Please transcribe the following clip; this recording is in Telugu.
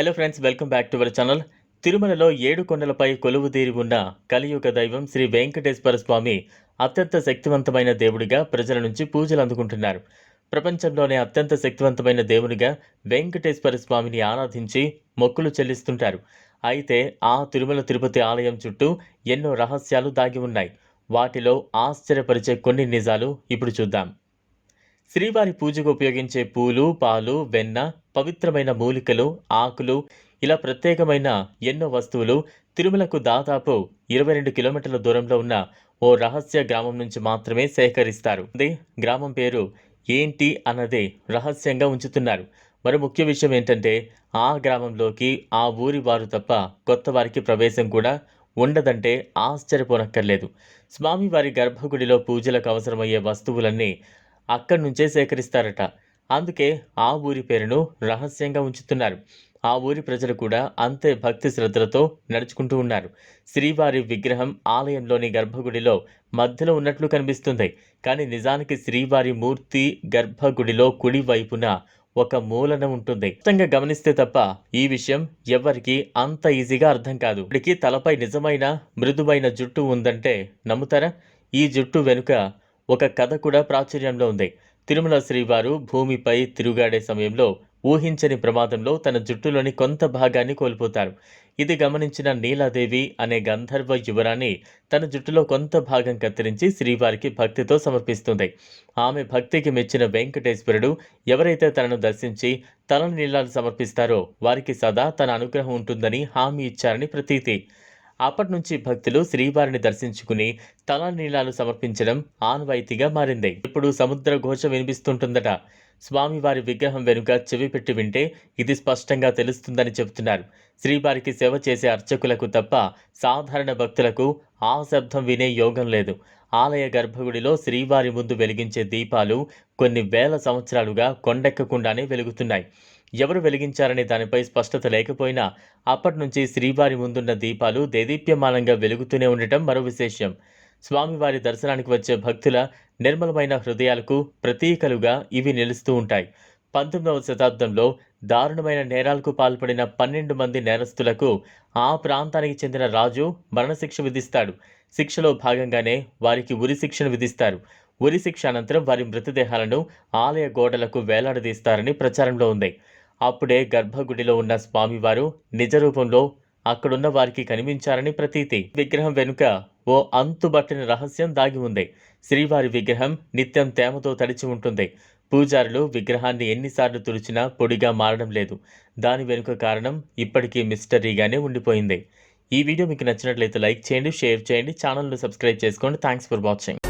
Hello friends welcome back to our channel తిరుమలలో ఏడు కొండలపై కొలువుదీరి ఉన్న కలియుగ దైవం శ్రీ వెంకటేశ్వర స్వామి అత్యంత శక్తివంతమైన దేవుడిగా ప్రజల నుంచి పూజలు అందుకుంటున్నారు. ప్రపంచంలోనే అత్యంత శక్తివంతమైన దేవునిగా వెంకటేశ్వర స్వామిని ఆరాధించి మొక్కులు చెల్లిస్తుంటారు. అయితే ఆ తిరుమల తిరుపతి ఆలయం చుట్టూ ఎన్నో రహస్యాలు దాగి ఉన్నాయి. వాటిలో ఆశ్చర్యపరిచే కొన్ని నిజాలు ఇప్పుడు చూద్దాం. శ్రీవారి పూజకు ఉపయోగించే పూలు పాలు వెన్న పవిత్రమైన మూలికలు ఆకులు ఇలా ప్రత్యేకమైన ఎన్నో వస్తువులు తిరుమలకు దాదాపు ఇరవై రెండు కిలోమీటర్ల దూరంలో ఉన్న ఓ రహస్య గ్రామం నుంచి మాత్రమే సేకరిస్తారు. గ్రామం పేరు ఏంటి అన్నది రహస్యంగా ఉంచుతున్నారు. మరి ముఖ్య విషయం ఏంటంటే ఆ గ్రామంలోకి ఆ ఊరి వారు తప్ప కొత్త వారికి ప్రవేశం కూడా ఉండదంటే ఆశ్చర్యపోనక్కర్లేదు. స్వామివారి గర్భగుడిలో పూజలకు అవసరమయ్యే వస్తువులన్నీ అక్కడి నుంచే సేకరిస్తారట. అందుకే ఆ ఊరి పేరును రహస్యంగా ఉంచుతున్నారు. ఆ ఊరి ప్రజలు కూడా అంతే భక్తి శ్రద్ధలతో నడుచుకుంటూ ఉన్నారు. శ్రీవారి విగ్రహం ఆలయంలోని గర్భగుడిలో మధ్యలో ఉన్నట్లు కనిపిస్తుంది. కానీ నిజానికి శ్రీవారి మూర్తి గర్భగుడిలో కుడి వైపున ఒక మూలన ఉంటుంది. మొత్తంగా గమనిస్తే తప్ప ఈ విషయం ఎవరికి అంత ఈజీగా అర్థం కాదు. ఇప్పటికీ తలపై నిజమైన మృదువైన జుట్టు ఉందంటే నమ్ముతారా? ఈ జుట్టు వెనుక ఒక కథ కూడా ప్రాచుర్యంలో ఉంది. తిరుమల శ్రీవారు భూమిపై తిరుగాడే సమయంలో ఊహించని ప్రమాదంలో తన జుట్టులోని కొంత భాగాన్ని కోల్పోతారు. ఇది గమనించిన నీలాదేవి అనే గంధర్వ యువరాణి తన జుట్టులో కొంత భాగం కత్తిరించి శ్రీవారికి భక్తితో సమర్పిస్తుంది. ఆమె భక్తికి మెచ్చిన వెంకటేశ్వరుడు ఎవరైతే తనను దర్శించి తల నీలాలు సమర్పిస్తారో వారికి సదా తన అనుగ్రహం ఉంటుందని హామీ ఇచ్చారని ప్రతీతి. అప్పటి నుంచి భక్తులు శ్రీవారిని దర్శించుకుని తల నీలాలు సమర్పించడం ఆనవాయితీగా మారింది. ఇప్పుడు సముద్ర ఘోష వినిపిస్తుంటుందట. స్వామివారి విగ్రహం వెనుక చెవి పెట్టి వింటే ఇది స్పష్టంగా తెలుస్తుందని చెబుతున్నారు. శ్రీవారికి సేవ చేసే అర్చకులకు తప్ప సాధారణ భక్తులకు ఆ శబ్దం వినే యోగం లేదు. ఆలయ గర్భగుడిలో శ్రీవారి ముందు వెలిగించే దీపాలు కొన్ని వేల సంవత్సరాలుగా కొండెక్కకుండానే వెలుగుతున్నాయి. ఎవరు వెలిగించారనే దానిపై స్పష్టత లేకపోయినా అప్పటి నుంచి శ్రీవారి ముందున్న దీపాలు దేదీప్యమానంగా వెలుగుతూనే ఉండటం మరో విశేషం. స్వామివారి దర్శనానికి వచ్చే భక్తుల నిర్మలమైన హృదయాలకు ప్రతీకలుగా ఇవి నిలుస్తూ ఉంటాయి. పంతొమ్మిదవ శతాబ్దంలో దారుణమైన నేరాలకు పాల్పడిన పన్నెండు మంది నేరస్తులకు ఆ ప్రాంతానికి చెందిన రాజు మరణశిక్ష విధిస్తాడు. శిక్షలో భాగంగానే వారికి ఉరి శిక్షను విధిస్తారు. ఉరి శిక్ష అనంతరం వారి మృతదేహాలను ఆలయ గోడలకు వేలాడదీస్తారని ప్రచారంలో ఉంది. అప్పుడే గర్భగుడిలో ఉన్న స్వామివారు నిజ రూపంలో అక్కడున్న వారికి కనిపించారని ప్రతీతి. విగ్రహం వెనుక ఓ అంతుబట్టిన రహస్యం దాగి ఉంది. శ్రీవారి విగ్రహం నిత్యం తేమతో తడిచి ఉంటుంది. పూజారులు విగ్రహాన్ని ఎన్నిసార్లు తుడిచినా పొడిగా మారడం లేదు. దాని వెనుక కారణం ఇప్పటికీ మిస్టరీగానే ఉండిపోయింది. ఈ వీడియో మీకు నచ్చినట్లయితే లైక్ చేయండి షేర్ చేయండి ఛానల్ను సబ్స్క్రైబ్ చేసుకోండి. Thanks for watching.